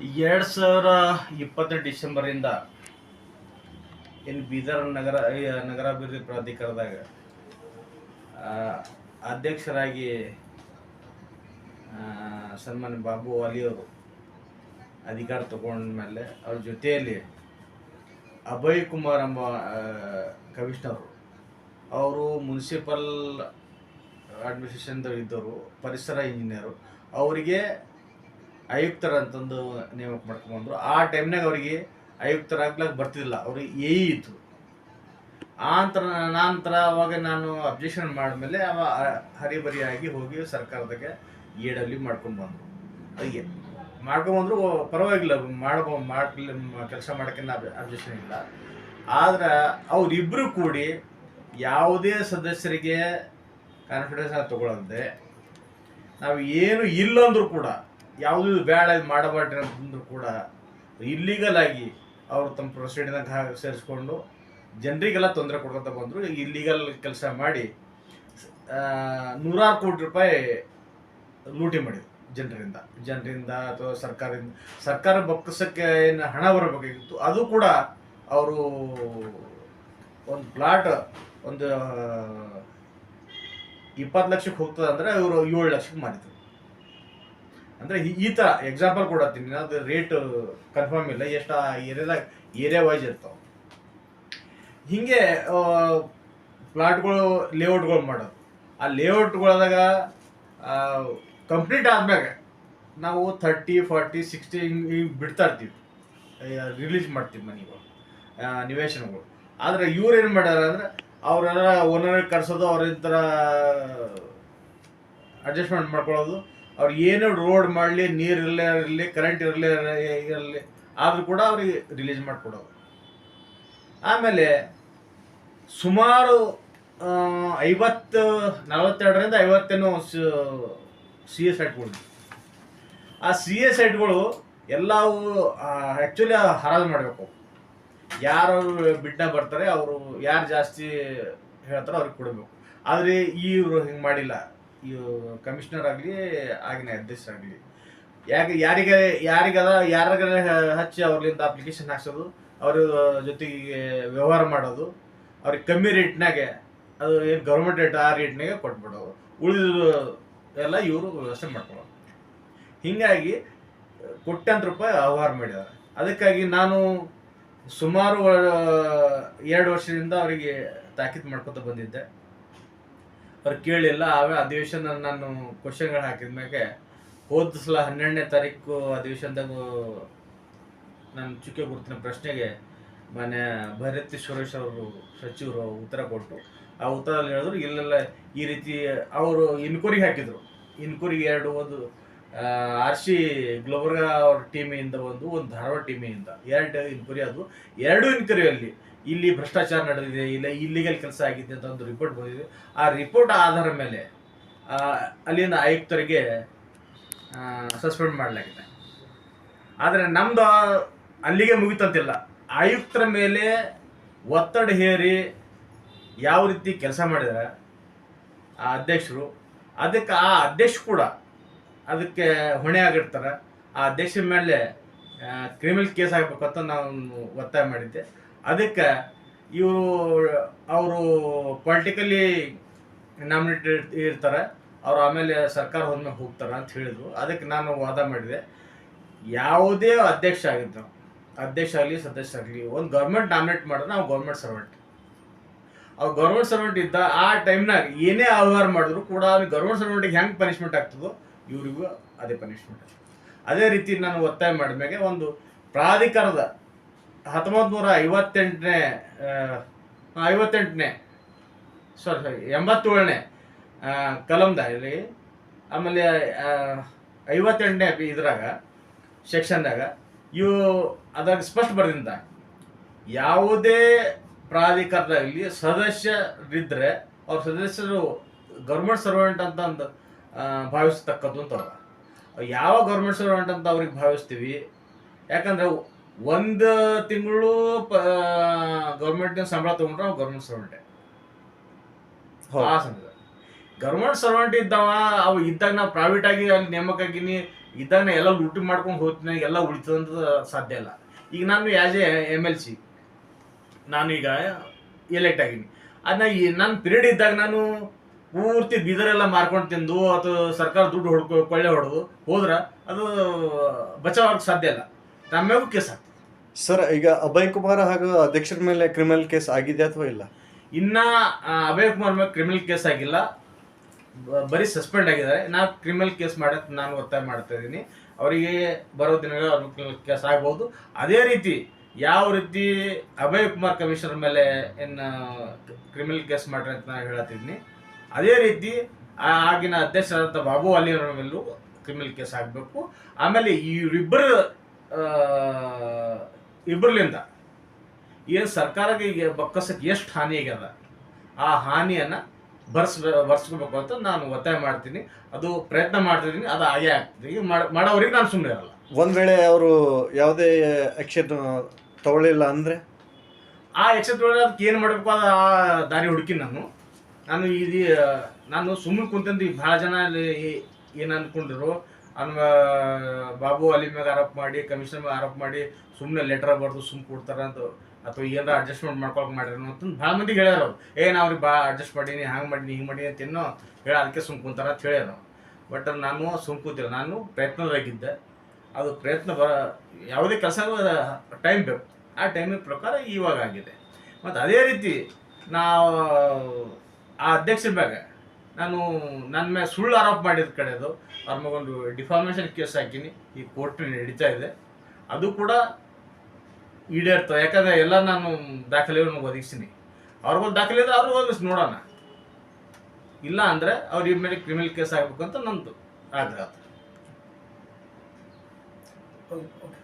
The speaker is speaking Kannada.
ಎರಡು ಸಾವಿರ ಇಪ್ಪತ್ತನೇ ಡಿಸೆಂಬರಿಂದ ಇಲ್ಲಿ ಬೀದರ್ ನಗರ ನಗರಾಭಿವೃದ್ಧಿ ಪ್ರಾಧಿಕಾರದಾಗ ಅಧ್ಯಕ್ಷರಾಗಿ ಸನ್ಮಾನ್ಯ ಬಾಬು ಅವರು ಅಧಿಕಾರ ತಗೊಂಡ್ಮೇಲೆ ಅವ್ರ ಜೊತೆಯಲ್ಲಿ ಅಭಯ್ ಕುಮಾರ್ ಎಂಬ ಕಮಿಷನರು, ಅವರು ಮುನ್ಸಿಪಲ್ ಅಡ್ಮಿನಿಸ್ಟ್ರೇಷನ್ದವ್ರು ಇದ್ದವರು, ಪರಿಸರ ಇಂಜಿನಿಯರು, ಅವರಿಗೆ ಆಯುಕ್ತರಂತಂದು ನೇಮಕ ಮಾಡ್ಕೊಂಡ್ರು. ಆ ಟೈಮ್ನಾಗ ಅವರಿಗೆ ಆಯುಕ್ತರಾಗ್ಲಕ್ಕೆ ಬರ್ತಿದ್ದಿಲ್ಲ ಅವ್ರಿಗೆ ಎ ಇತ್ತು. ಆ ನಂತರ ಅವಾಗ ನಾನು ಅಬ್ಜೆಕ್ಷನ್ ಮಾಡಿದ್ಮೇಲೆ ಅವ ಹರಿಬರಿಯಾಗಿ ಹೋಗಿ ಸರ್ಕಾರದಾಗೆ ಎ ಡಬ್ಲ್ಯೂ ಮಾಡ್ಕೊಂಡು ಬಂದರು. ಅದಕ್ಕೆ ಮಾಡ್ಕೊಂಬಂದ್ರು ಪರವಾಗಿಲ್ಲ. ಮಾಡ್ಬೋ ಮಾಡ್ಲಿ, ಕೆಲಸ ಮಾಡೋಕ್ಕಿಂತ ಅಬ್ಜೆಕ್ಷನ್ ಇಲ್ಲ. ಆದ್ರೆ ಅವರಿಬ್ಬರು ಕೂಡಿ ಯಾವುದೇ ಸದಸ್ಯರಿಗೆ ಕಾನ್ಫಿಡೆನ್ಸ್ ತಗೊಳ್ಳಂತೆ ನಾವು ಏನು ಇಲ್ಲ ಕೂಡ ಯಾವುದು ಇದು ಮಾಡಬಾರ್ದು ಅಂತಂದ್ರು ಕೂಡ ಇಲ್ಲಿಗಲ್ ಆಗಿ ಅವರು ತಮ್ಮ ಪ್ರೊಸೀಡಿಂಗ್ ಸೇರಿಸ್ಕೊಂಡು ಜನರಿಗೆಲ್ಲ ತೊಂದರೆ ಕೊಡ್ಕೊತ ಬಂದರು ಇಲ್ಲಿಗಲ್ ಕೆಲಸ ಮಾಡಿ ನೂರಾರು ಕೋಟಿ ರೂಪಾಯಿ ಲೂಟಿ ಮಾಡಿದ್ರು ಜನರಿಂದ. ಜನರಿಂದ ಅಥವಾ ಸರ್ಕಾರದಿಂದ. ಸರ್ಕಾರ ಬೊಕ್ಕಸಕ್ಕೆ ಏನು ಹಣ ಬರಬೇಕಾಗಿತ್ತು, ಅದು ಕೂಡ ಅವರು ಒಂದು ಪ್ಲಾಟ್ ಒಂದು ಇಪ್ಪತ್ತು ಲಕ್ಷಕ್ಕೆ ಹೋಗ್ತದೆ ಅಂದರೆ ಇವರು ಏಳು ಲಕ್ಷಕ್ಕೆ ಮಾರಿದ್ರು. ಅಂದರೆ ಈ- ತರ ಎಕ್ಸಾಂಪಲ್ ಕೊಡತ್ತೀನಿ. ಅದು ರೇಟ್ ಕನ್ಫರ್ಮ್ ಇಲ್ಲ. ಎಷ್ಟು ಏರಿಯಾದಾಗ ಏರಿಯಾ ವೈಸ್ ಇರ್ತಾವೆ. ಹಿಂಗೆ ಪ್ಲಾಟ್ಗಳು ಲೇಔಟ್ಗಳು ಮಾಡೋದು. ಆ ಲೇಔಟ್ಗಳದಾಗ ಕಂಪ್ಲೀಟ್ ಆದ್ಮ್ಯಾಗ ನಾವು ಥರ್ಟಿ ಫಾರ್ಟಿ ಸಿಕ್ಸ್ಟಿ ಹಿಂಗೆ ಬಿಡ್ತಾ ಇರ್ತೀವಿ. ರಿಲೀಸ್ ಮಾಡ್ತೀವಿ ಮನೆಗಳು ನಿವೇಶನಗಳು. ಆದರೆ ಇವ್ರು ಏನು ಮಾಡ್ಯಾರ ಅಂದ್ರೆ ಅವರೆಲ್ಲ ಓನರ್ ಕರ್ಸೋದು, ಅವ್ರ ಥರ ಅಡ್ಜಸ್ಟ್ಮೆಂಟ್ ಮಾಡ್ಕೊಳ್ಳೋದು ಅವ್ರು ಏನು ರೋಡ್ ಮಾಡಲಿ, ನೀರು ಇರಲೇ ಇರಲಿ ಕರೆಂಟ್ ಇರಲೇ ಇರಲಿ, ಆದರೂ ಕೂಡ ಅವ್ರಿಗೆ ರಿಲೀಸ್ ಮಾಡಿಕೊಡೋದು ಆಮೇಲೆ ಸುಮಾರು ಐವತ್ತು, ನಲವತ್ತೆರಡರಿಂದ ಐವತ್ತೇನೋ ಸಿ ಎ ಸೈಟ್ಗಳು ಆ ಸಿ ಎ ಸೈಟ್ಗಳು ಎಲ್ಲವೂ ಆ್ಯಕ್ಚುಲಿ ಹರಾಜು ಮಾಡಬೇಕು ಯಾರು ಬಿಡ್ನ ಬರ್ತಾರೆ, ಅವರು ಯಾರು ಜಾಸ್ತಿ ಹೇಳ್ತಾರೋ ಅವ್ರಿಗೆ ಕೊಡಬೇಕು. ಆದರೆ ಇವರು ಹಿಂಗೆ ಮಾಡಿಲ್ಲ. ಕಮಿಷನರ್ ಆಗಲಿ, ಆಗಿನ ಅಧ್ಯಕ್ಷರಾಗಲಿ ಯಾಕೆ, ಯಾರಿಗೆ ಯಾರಿಗದ ಯಾರಿಗ ಹಚ್ಚಿ ಅವ್ರಲಿಂದ ಅಪ್ಲಿಕೇಶನ್ ಹಾಕ್ಸೋದು, ಅವ್ರ ಜೊತೆಗೆ ವ್ಯವಹಾರ ಮಾಡೋದು, ಅವ್ರಿಗೆ ಕಮ್ಮಿ ರೇಟ್ನಾಗೆ ಅದು ಏನು ಗೌರ್ಮೆಂಟ್ ರೇಟ್ ಆ ರೇಟ್ನಾಗೆ ಕೊಟ್ಬಿಡೋದು. ಉಳಿದ ಎಲ್ಲ ಇವರು ವ್ಯವಸ್ಥೆ ಮಾಡ್ಕೊಳ್ಳೋದು ಹೀಗಾಗಿ, ಕೋಟ್ಯಾಂತರ ರೂಪಾಯಿ ವ್ಯವಹಾರ ಮಾಡಿದ್ದಾರೆ. ಅದಕ್ಕಾಗಿ ನಾನು ಸುಮಾರು ಎರಡು ವರ್ಷದಿಂದ ಅವರಿಗೆ ತಾಕೀತು ಮಾಡ್ಕೊತ ಬಂದಿದ್ದೆ. ಅವ್ರು ಕೇಳಿಲ್ಲ ಆಮೇಲೆ ಅಧಿವೇಶನ ನಾನು ಕ್ವಶನ್ಗಳು ಹಾಕಿದ ಮ್ಯಾಗೆ ಹೋದ ಸಲ ಹನ್ನೆರಡನೇ ತಾರೀಕು ಅಧಿವೇಶನದಾಗ ನಾನು ಚುಕ್ಕೆ ಗುರುತಿನ ಪ್ರಶ್ನೆಗೆ. ಮನೆ ಭೈರತಿ ಸುರೇಶ್ ಅವರು ಸಚಿವರು ಉತ್ತರ ಕೊಟ್ಟರು ಆ ಉತ್ತರದಲ್ಲಿ ಹೇಳಿದ್ರು, ಇಲ್ಲೆಲ್ಲ ಈ ರೀತಿ ಅವರು ಇನ್ಕ್ವರಿಗೆ ಹಾಕಿದ್ರು. ಇನ್ಕ್ವರಿಗೆ ಎರಡು ಒಂದು ಆರ್ ಸಿ ಗ್ಲೋಬರ್ಗ ಅವ್ರ ಟೀಮಿಂದ ಒಂದು ಒಂದು ಧಾರವಾಡ ಟೀಮಿಂದ ಎರಡು ಇನ್ಕ್ವರಿ ಅದು ಎರಡು ಇನ್ಕ್ವೈರಿಯಲ್ಲಿ ಇಲ್ಲಿ ಭ್ರಷ್ಟಾಚಾರ ನಡೆದಿದೆ, ಇಲ್ಲ ಇಲ್ಲಿಗಲ್ ಕೆಲಸ ಆಗಿದೆ ಅಂತ ಒಂದು ರಿಪೋರ್ಟ್ ಬಂದಿದೆ. ಆ ರಿಪೋರ್ಟ್ ಆಧಾರ ಮೇಲೆ ಅಲ್ಲಿನ ಆಯುಕ್ತರಿಗೆ ಸಸ್ಪೆಂಡ್ ಮಾಡಲಾಗಿದೆ. ಆದರೆ ನಮ್ದು ಅಲ್ಲಿಗೆ ಮುಗಿತಂತಿಲ್ಲ. ಆಯುಕ್ತರ ಮೇಲೆ ಒತ್ತಡ ಹೇರಿ ಯಾವ ರೀತಿ ಕೆಲಸ ಮಾಡಿದ್ದಾರೆ ಆ ಅಧ್ಯಕ್ಷರು, ಅದಕ್ಕೆ ಆ ಅಧ್ಯಕ್ಷ ಕೂಡ ಅದಕ್ಕೆ ಹೊಣೆ ಆಗಿರ್ತಾರೆ. ಆ ಅಧ್ಯಕ್ಷರ ಮೇಲೆ ಕ್ರಿಮಿನಲ್ ಕೇಸ್ ಆಗಬೇಕಂತ ನಾನು ಒತ್ತಾಯ ಮಾಡಿದ್ದೆ. ಅದಕ್ಕೆ ಇವರು, ಅವರು ಪೊಲಿಟಿಕಲಿ ನಾಮಿನೇಟೆಡ್ ಇರ್ತಾರೆ. ಅವ್ರು ಆಮೇಲೆ ಸರ್ಕಾರ ಹೋದ್ಮೇಲೆ ಹೋಗ್ತಾರೆ ಅಂತ ಹೇಳಿದ್ರು. ಅದಕ್ಕೆ ನಾನು ವಾದ ಮಾಡಿದೆ. ಯಾವುದೇ ಅಧ್ಯಕ್ಷ ಆಗಿದ್ದು ಅಧ್ಯಕ್ಷ ಆಗಲಿ, ಸದಸ್ಯ ಆಗಲಿ, ಒಂದು ಗೌರ್ಮೆಂಟ್ ನಾಮಿನೇಟ್ ಮಾಡಿದ್ರೆ ನಾವು ಗೌರ್ಮೆಂಟ್ ಸರ್ವೆಂಟ್ ಅವ್ರು ಗೌರ್ಮೆಂಟ್ ಸರ್ವೆಂಟ್ ಇದ್ದ ಆ ಟೈಮ್ನಾಗ ಏನೇ ಅವ್ಯವಹಾರ ಮಾಡಿದ್ರು ಕೂಡ ಅವ್ರಿಗೆ ಗೌರ್ಮೆಂಟ್ ಸರ್ವೆಂಟಿಗೆ ಹೆಂಗೆ ಪನಿಷ್ಮೆಂಟ್ ಆಗ್ತದೋ ಇವರಿಗೂ ಅದೇ ಪನಿಷ್ಮೆಂಟ್ ಅದೇ ರೀತಿ ನಾನು ಒತ್ತಾಯ ಮಾಡಿದ ಮೇಲೆ ಒಂದು ಪ್ರಾಧಿಕಾರದ ಹತ್ತೊಂಬತ್ತು ನೂರ ಐವತ್ತೆಂಟನೇ ಐವತ್ತೆಂಟನೇ ಸಾರಿ ಸಾರಿ ಎಂಬತ್ತೇಳನೇ ಕಲಂದಲ್ಲಿ ಆಮೇಲೆ ಐವತ್ತೆಂಟನೇ ಇದ್ರಾಗ, ಸೆಕ್ಷನ್ದಾಗ, ಇವು ಅದ್ರಾಗ ಸ್ಪಷ್ಟ ಬರ್ದಿಂದ ಯಾವುದೇ ಪ್ರಾಧಿಕಾರದಲ್ಲಿ ಸದಸ್ಯರಿದ್ದರೆ ಅವ್ರ ಸದಸ್ಯರು ಗೌರ್ಮೆಂಟ್ ಸರ್ವೆಂಟ್ ಅಂತ ಅಂದು ಭಾವಿಸ್ತಕ್ಕದ್ದು ಅಂತ ಅದ. ಯಾವ ಗೌರ್ಮೆಂಟ್ ಸರ್ವೆಂಟ್ ಅಂತ ಅವ್ರಿಗೆ ಭಾವಿಸ್ತೀವಿ? ಯಾಕಂದ್ರೆ ಒಂದು ತಿಂಗಳು ಪ ಗೌರ್ಮೆಂಟ್ ಸಂಬಳ ತಗೊಂಡ್ರೆ ಅವ್ನು ಗೌರ್ಮೆಂಟ್ ಸರ್ವೆಂಟೇ. ಆ ಸಂದರ್ಭ ಗೌರ್ಮೆಂಟ್ ಸರ್ವೆಂಟ್ ಇದ್ದಾವ ಅವು ಇದ್ದಾಗ ನಾವು ಪ್ರೈವೇಟ್ ಆಗಿ ಅಲ್ಲಿ ನೇಮಕ ಆಗಿನಿ ಇದ್ದಾಗ ಎಲ್ಲ ಲೂಟಿ ಮಾಡ್ಕೊಂಡು ಹೋಗ್ತೀನಿ ಎಲ್ಲ ಉಳಿತದಂತ ಸಾಧ್ಯ ಇಲ್ಲ. ಈಗ ನಾನು as a M L C ನಾನು ಈಗ ಎಲೆಕ್ಟ್ ಆಗೀನಿ. ಅದನ್ನ ನನ್ನ ಪಿರಿಯಡ್ ಇದ್ದಾಗ ನಾನು ಪೂರ್ತಿ ಬೀದರೆಲ್ಲ ಮಾರ್ಕೊಂಡು ತಿಂದು ಅಥವಾ ಸರ್ಕಾರ ದುಡ್ಡು ಹೊಡ್ಕೊ ಕೊಳ್ಳೆ ಹೊಡೆದು ಹೋದ್ರೆ ಅದು ಬಚಾವಕ್ಕೆ ಸಾಧ್ಯ ಇಲ್ಲ. ನಮ್ಮೆಗೂ ಕೇಸ್ ಆಗ್ತದೆ. ಸರ್ ಈಗ ಅಭಯ್ ಕುಮಾರ್ ಹಾಗೂ ಅಧ್ಯಕ್ಷರ ಮೇಲೆ ಕ್ರಿಮಿನಲ್ ಕೇಸ್ ಆಗಿದೆ ಅಥವಾ ಇಲ್ಲ? ಇನ್ನ ಆ, ಅಭಯ್ ಕುಮಾರ್ ಮೇಲೆ ಕ್ರಿಮಿನಲ್ ಕೇಸ್ ಆಗಿಲ್ಲ. ಬ- ಬರೀ ಸಸ್ಪೆಂಡ್ ಆಗಿದ್ದಾರೆ. ನಾ ಕ್ರಿಮಿನಲ್ ಕೇಸ್ ಮಾಡಕ್ ನಾನು ಒತ್ತಾಯ ಮಾಡ್ತಾ ಇದ್ದೀನಿ. ಅವರಿಗೆ ಬರೋ ದಿನಗಳು ಅವ್ರ ಕ್ರಿಮಿನಲ್ ಕೇಸ್ ಆಗ್ಬೋದು. ಅದೇ ರೀತಿ ಯಾವ ರೀತಿ ಅಭಯ್ ಕುಮಾರ್ ಕಮಿಷನರ್ ಮೇಲೆ ಏನು ಕ್ರಿಮಿನಲ್ ಕೇಸ್ ಮಾಡ್ರಿ ಅಂತ ನಾನು ಹೇಳತ್ತಿದ್ದೀನಿ. ಅದೇ ರೀತಿ ಆ ಆಗಿನ ಅಧ್ಯಕ್ಷರಾದಂಥ ಬಾಬು ಅಲಿ ಅವರ ಮೇಲೂ ಕ್ರಿಮಿನಲ್ ಕೇಸ್ ಆಗಬೇಕು. ಆಮೇಲೆ ಇವರಿಬ್ಬರು ಇಬ್ಬರ್ಲಿಂದ ಏನು ಸರ್ಕಾರಕ್ಕೆ ಈಗ ಬಕ್ಕಸಕ್ಕೆ ಎಷ್ಟು ಹಾನಿ ಆಗ್ಯದ? ಆ ಹಾನಿಯನ್ನು ಬರ್ಸ್ ಬರ್ಸ್ಕೋಬೇಕು ಅಂತ ನಾನು ಒತ್ತಾಯ ಮಾಡ್ತೀನಿ. ಅದು ಪ್ರಯತ್ನ ಮಾಡ್ತಿದ್ದೀನಿ ಅದು ಆಗೇ ಆಗ್ತದೆ. ಈಗ ಮಾಡ- ಮಾಡೋರಿಗೆ ನಾನು ಸುಮ್ಮನೆ ಇರಲ್ಲ. ಒಂದು ವೇಳೆ ಅವರು ಯಾವುದೇ ಎಕ್ಷನ್ ತಗೊಳ್ಳಿಲ್ಲ ಅಂದರೆ? ಆ ಎಚ್ಚೆತ್ತೊಳಗೆ ಅದಕ್ಕೆ ಏನು ಮಾಡಬೇಕು? ಅದು ಆ ದಾರಿ ಹುಡುಕಿ ನಾನು. ನಾನು ಇದು ನಾನು ಸುಮ್ಮನೆ ಕುಂತಂದು ಭಾಳ ಜನ ಅಲ್ಲಿ ಏನು ಅನ್ಕೊಂಡಿರು ಅನ್ವ ಬಾಬು ಅಲಿ ಮ್ಯಾಗ ಆರೋಪ ಮಾಡಿ, ಕಮಿಷನರ್ ಮ್ಯಾಗ ಆರೋಪ ಮಾಡಿ ಸುಮ್ಮನೆ ಲೆಟರ್ ಬರ್ದು ಸುಮ್ಮನೆ ಕೊಡ್ತಾರ ಅಂತ ಅಥವಾ ಏನಾರ ಅಡ್ಜಸ್ಟ್ಮೆಂಟ್ ಮಾಡ್ಕೊಳಕ್ ಮಾಡಿರಿ ಅಂತ ಭಾಳ ಮಂದಿಗೆ ಹೇಳ್ಯಾರ ಅವ್ರು. ಏ ಅವ್ರಿಗೆ ಬಾ ಅಡ್ಜಸ್ಟ್ ಮಾಡೀನಿ ಹಂಗೆ ಮಾಡೀನಿ ಹಿಂಗೆ ಮಾಡೀನಿ ಅಂತ ಏನೋ ಹೇಳ ಅದಕ್ಕೆ ಸುಮ್ ಕುಂತಾರ ಅಂತ ಹೇಳ್ಯಾರ ಬಟ್ ನಾನು ಸುಮ್ ಕೂತಿಲ್ಲ, ನಾನು ಪ್ರಯತ್ನದಾಗಿದ್ದೆ ಅದು ಪ್ರಯತ್ನ ಬರ, ಯಾವುದೇ ಕೆಲಸ ಟೈಮ್ ಬೇಕು. ಆ ಟೈಮಿನ ಪ್ರಕಾರ ಇವಾಗ ಆಗಿದೆ. ಮತ್ತು ಅದೇ ರೀತಿ ನಾವು ಆ ಅಧ್ಯಕ್ಷರ ಮ್ಯಾಗ ನಾನು ನನ್ನ ಮೇಲೆ ಸುಳ್ಳು ಆರೋಪ ಮಾಡಿದ ಕಡೆದು ಅವ್ರ ಮಗೊಂದು ಡಿಫಾರ್ಮೇಷನ್ ಕೇಸ್ ಹಾಕಿನಿ. ಈ ಕೋರ್ಟ್ ನಡೀತಾ ಇದೆ. ಅದು ಕೂಡ ಈಡೇರ್ತವೆ ಯಾಕಂದರೆ ಎಲ್ಲ ನಾನು ದಾಖಲೆಗಳನ್ನು ಒದಗಿಸ್ತೀನಿ. ಅವ್ರಿಗೊಂದು ದಾಖಲೆ ಇದ್ರೆ ಅವ್ರಿಗೆ ಒದಗಿಸಿ ನೋಡೋಣ. ಇಲ್ಲ ಅಂದರೆ ಅವ್ರ ಈ ಮೇಲೆ ಕ್ರಿಮಿನಲ್ ಕೇಸ್ ಆಗಬೇಕು ಅಂತ ನಂದು ಆಗ್ರಹ. ಓಕೆ